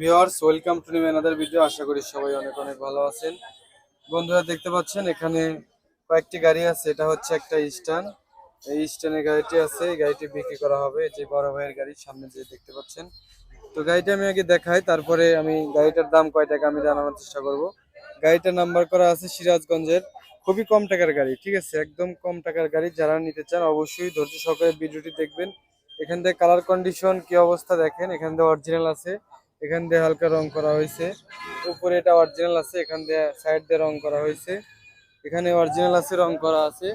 Viewers, welcome to new another video. আশা করি সবাই অনেক অনেক ভালো আছেন। বন্ধুরা, দেখতে পাচ্ছেন, এখানে কয়েকটি গাড়ি আছে। এটা হচ্ছে একটা স্ট্যান্ড এই স্ট্যান্ডের গাড়িটি আছে। এই গাড়িটি বিক্রি করা হবে। যে বড় ভাইয়ের গাড়ি, সামনে যে দেখতে পাচ্ছেন। তো গাড়িটা আমি আগে দেখাই, তারপরে আমি গাড়িটার দাম কয় টাকা আমি জানানোর চেষ্টা করব। গাড়িটার নাম্বার করা আছে সিরাজগঞ্জের। খুবই কম টাকার গাড়ি, ঠিক আছে? একদম কম টাকার গাড়ি। যারা নিতে চান, অবশ্যই ধৈর্য সহকারে ভিডিওটি দেখবেন। এখান থেকে কালার কন্ডিশন কি অবস্থা দেখেন। এখান থেকে অরিজিনাল আছে। এখান দিয়ে হালকা রং করা হয়েছে। উপরে এটা অরিজিনাল আছে, এখান দিয়ে সাইড দিয়ে রং করা হয়েছে। এখানে অরিজিনাল আছে, রং করা আছে।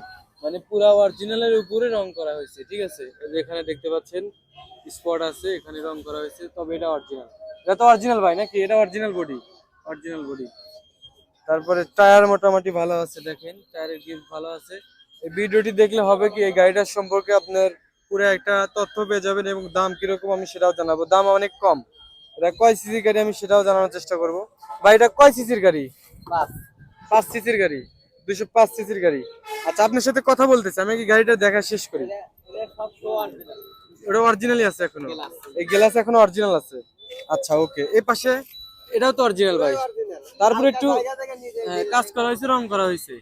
মানে পুরা অরিজিনালের উপরে রং করা হয়েছে, ঠিক আছে? এখানে দেখতে পাচ্ছেন স্পট আছে, এখানে রং করা হয়েছে, তবে এটা অরিজিনাল এটা তো অরিজিনাল ভাই নাকি? এটা অরিজিনাল বডি অরিজিনাল বডি তারপরে টায়ার মোটামুটি ভালো আছে, দেখেন। টায়ারের গ্রিপ ভালো আছে। এই ভিডিওটি দেখলে হবে কি, এই গাড়িটার সম্পর্কে আপনার পুরো একটা তথ্য পেয়ে যাবেন এবং দাম কীরকম আমি সেটাও জানাব। দাম অনেক কম। এটা কয় সিসির গাড়ি আমি সেটাও জানানোর চেষ্টা করব। ভাই এটা কয় সিসির গাড়ি? পাঁচ। সিসির গাড়ি? দুইশো পাঁচ সিসির গাড়ি। আচ্ছা আপনার সাথে কথা বলতেছি আমি কি গাড়িটা দেখা শেষ করি? ওটা অরিজিনালই আছে এখনও? এই গ্লাস এখনও অরিজিনাল আছে? আচ্ছা ওকে। এই পাশে? এটাও তো অরিজিনাল ভাই। তারপরে একটু হ্যাঁ, কাজ করা হয়েছে রং করা হয়েছে।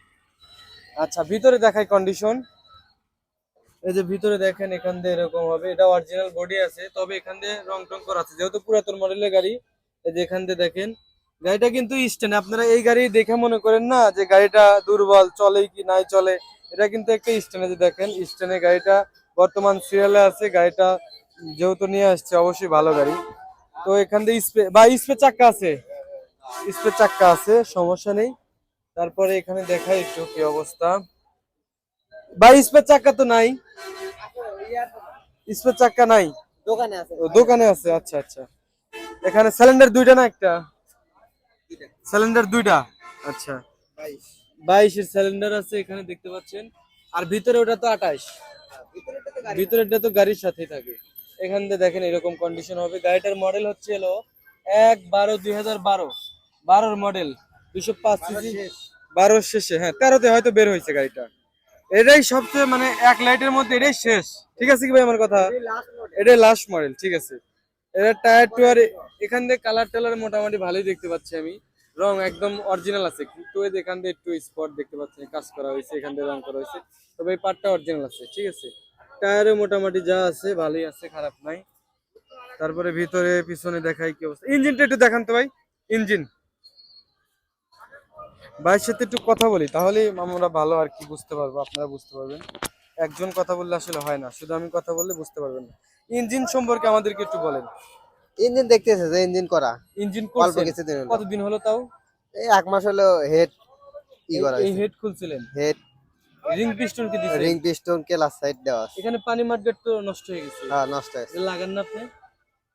আচ্ছা ভিতরে দেখাই কন্ডিশন এই যে ভিতরে দেখেন এখান দিয়ে এরকম হবে, এটা অরিজিনাল বডি আছে, তবে এখান দিয়ে রং টং করা আছে। যেহেতু পুরাতন মডেলের গাড়ি, এই যে এখান দিয়ে দেখেন, গাড়িটা কিন্তু স্ট্যান্ড আপনারা এই গাড়ি দেখে মনে করেন না যে গাড়িটা দুর্বল, চলে কি নাই চলে, এটা কিন্তু একটা স্ট্যান্ডে দেখেন স্ট্যান্ডে গাড়িটা বর্তমান সিরিয়ালে আছে, গাড়িটা যেহেতু নিয়ে আসছে, অবশ্যই ভালো গাড়ি। তো এখান দিয়ে স্পে বা স্পে চাক্কা আছে স্পে চাক্কা আছে, সমস্যা নেই। তারপরে এখানে দেখাই একটু কি অবস্থা। বা স্পে চাক্কা তো নাই। স্পে চাক্কা নাই। দোকানে আছে। দোকানে আছে আচ্ছা আচ্ছা। এখানে সিলিন্ডার দুইটা না একটা? সিলিন্ডার দুইটা? আচ্ছা। বাইশের সিলিন্ডার আছে এখানে দেখতে পাচ্ছেন। আর ভিতরে ওটা তো আঠাশ। ভিতরেরটা তো গাড়ির সাথেই থাকে। এখান থেকে দেখেন এরকম কন্ডিশন হবে। গাড়িটার মডেল হচ্ছে হলো এক বারো দুই হাজার বারো। বারোর মডেল দুশো পাঁচ বারোর শেষে হ্যাঁ তেরোতে হয়তো বের হয়েছে গাড়িটা। এটাই সবচেয়ে মানে এক লাইটের মধ্যে এটাই শেষ। ঠিক আছে কি ভাই আমার কথা? এটাই লাস্ট মডেল ঠিক আছে। এটা টায়ার টুয়ার এখান থেকে কালার টালার মোটামুটি ভালোই দেখতে পাচ্ছি আমি। রং একদম অরিজিনাল আছে কিন্তু এখান দিয়ে একটু স্পট দেখতে পাচ্ছি কাজ করা হয়েছে এখান দিয়ে রং করা হয়েছে। তবে এই পার্টটা অরিজিনাল আছে ঠিক আছে। টায়ারে মোটামুটি যা আছে ভালোই আছে খারাপ নাই। তারপরে ভিতরে পিছনে দেখাই কি অবস্থা। ইঞ্জিনটা একটু দেখান তো ভাই। ইঞ্জিন ভাইয়ের সাথে একটু কথা বলি তাহলে আমরা ভালো আর কি বুঝতে পারব আপনারা বুঝতে পারবেন। একজন কথা বললে আসলে হয় না শুধু আমি কথা বললে বুঝতে পারবেন না। ইঞ্জিন সম্পর্কে আমাদেরকে একটু বলেন। ইঞ্জিন দেখতেছে যে ইঞ্জিন করা। ইঞ্জিন অল্প কিছুদিন হলো। কতদিন হলো তাও? এই এক মাস হলো হেড ই করা এই হেড খুলছিলেন? হেড রিং পিস্টন কি দিছেন? রিং পিস্টন কেলাস সাইড দেওয়া আছে। এখানে পানি মার্কেট তো নষ্ট হয়ে গেছে। হ্যাঁ নষ্ট হয়েছে। এটা লাগান না আপনি।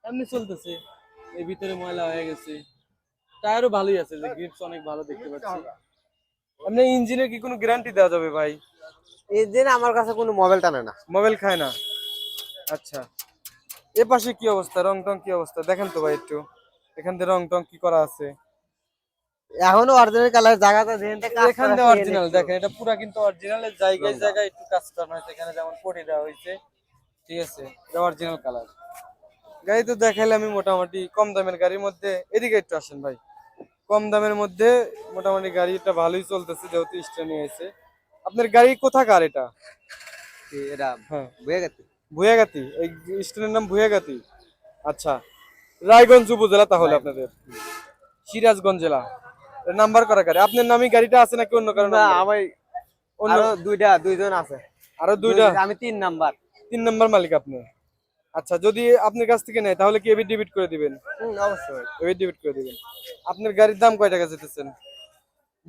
এমনি চলতেছে। এই ভিতরে ময়লা হয়ে গেছে। টায়ারও ভালোই আছে যে গ্রিপস অনেক ভালো দেখতে পাচ্ছি। আপনি ইঞ্জিনের কি কোনো গ্যারান্টি দেওয়া যাবে ভাই? ইঞ্জিন আমার কাছে কোনো মোবাইল টানে না। মোবাইল খায় না? আচ্ছা। এ পাশে কি অবস্থা? রং টং কি অবস্থা? দেখেন তো ভাই একটু। এখান থেকে রং টং কি করা আছে? এখনও অরিজিনাল কালার জায়গাটা কাজ এখান থেকে অরিজিনাল দেখেন এটা পুরা কিন্তু অরিজিনালের জায়গায় জায়গায় একটু কাজ করা হয়েছে এখানে যেমন পটি দেওয়া হয়েছে। ঠিক আছে এটা অরিজিনাল কালার গাড়ি তো দেখাইলে আমি মোটামুটি কম দামের গাড়ির মধ্যে। এদিকে একটু আসেন ভাই। কম দামের মধ্যে মোটামুটি গাড়িটা ভালোই চলতেছে যেহেতু স্ট্যান্ড নিয়েছে আপনার গাড়ি কোথাকার এটা? এটা হ্যাঁ। গেছে ভুয়াগাতি এই স্ট্যান্ডের নাম ভুয়াগাতি আচ্ছা। রায়গঞ্জ উপজেলা তাহলে আপনাদের। সিরাজগঞ্জ জেলা। নাম্বার করা গাড়ি। আপনার নামে গাড়িটা আছে নাকি অন্য কারণে না আমার অন্য দুইটা দুইজন আছে। আরও দুইটা? আমি তিন নাম্বার। তিন নাম্বার মালিক আপনি। আচ্ছা যদি আপনার কাছ থেকে নেয় তাহলে কি এবিট ডেবিট করে দিবেন? অবশ্যই। এবিট ডেবিট করে দিবেন। আপনার গাড়ির দাম কয় টাকা যেতেছেন?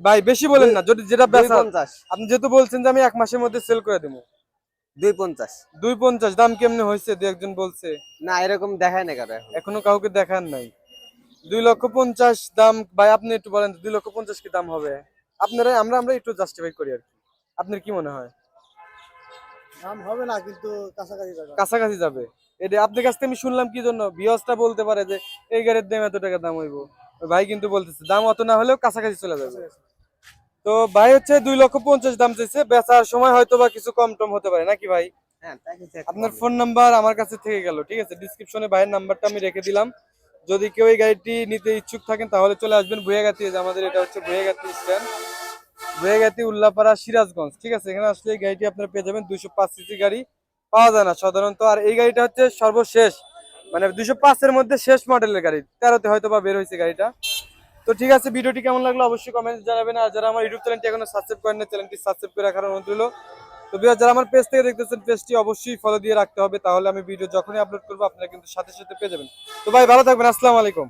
ভাই বেশি বলেন না যদি যেটা বেচা আপনি যেহেতু বলছেন যে আমি এক মাসের মধ্যে সেল করে দেবো। দুই পঞ্চাশ। দুই পঞ্চাশ দাম কেমনে হয়েছে? দু একজন বলছে। না এরকম দেখায় না কারও এখনও। কাউকে দেখান নাই। দুই লক্ষ পঞ্চাশ দাম ভাই আপনি একটু বলেন দুই লক্ষ পঞ্চাশ কি দাম হবে? আপনারা আমরা আমরা একটু জাস্টিফাই করি আর কি। আপনার কি মনে হয়? দাম হবে না কিন্তু কাছাকাছি যাবে। কাছাকাছি যাবে। এটা আপনার কাছ থেকে আমি শুনলাম কি জন্য? বিয়সটা বলতে পারে যে এই গাড়ির দাম এত টাকা দাম হইব। ভাই কিন্তু বলতেছে দাম অত না হলেও কাছাকাছি চলে যাবে। তো ভাই হচ্ছে দুই লক্ষ পঞ্চাশ দাম চাইছে বেচার সময় হয়তো বা কিছু কম টম হতে পারে নাকি ভাই? হ্যাঁ আপনার ফোন নাম্বার আমার কাছে থেকে গেল ঠিক আছে? ডিসক্রিপশনে ভাইয়ের নাম্বারটা আমি রেখে দিলাম। যদি কেউ এই গাড়িটি নিতে ইচ্ছুক থাকেন তাহলে চলে আসবেন ভুয়াগাতি যে আমাদের এটা হচ্ছে ভুয়াগাতি স্ট্যান্ড ভুয়াগাতি উল্লাপাড়া সিরাজগঞ্জ। ঠিক আছে, এখানে আসলে এই গাড়িটি আপনারা পেয়ে যাবেন দুইশো পাঁচ সিসি গাড়ি পাওয়া যায় না সাধারণত। আর এই গাড়িটা হচ্ছে সর্বশেষ মানে দুশো পাঁচের মধ্যে শেষ মডেলের গাড়ি। তেরোতে হয়তো বা বের হয়েছে গাড়িটা। তো ঠিক আছে, ভিডিওটি কেমন লাগল অবশ্যই কমেন্ট জানাবেন। আর যারা আমার ইউটিউব চ্যানেলটি এখনও সাবস্ক্রাইব করেন না চ্যানেলটি সাবস্ক্রাইব করে রাখার অনুরোধ রইল। তো বিয়ার যারা আমার পেজ থেকে দেখতেছেন পেজটি অবশ্যই ফলো দিয়ে রাখতে হবে। তাহলে আমি ভিডিও যখনই আপলোড করব, আপনারা কিন্তু সাথে সাথে পেয়ে যাবেন। তো ভাই, ভালো থাকবেন। আসসালামু আলাইকুম।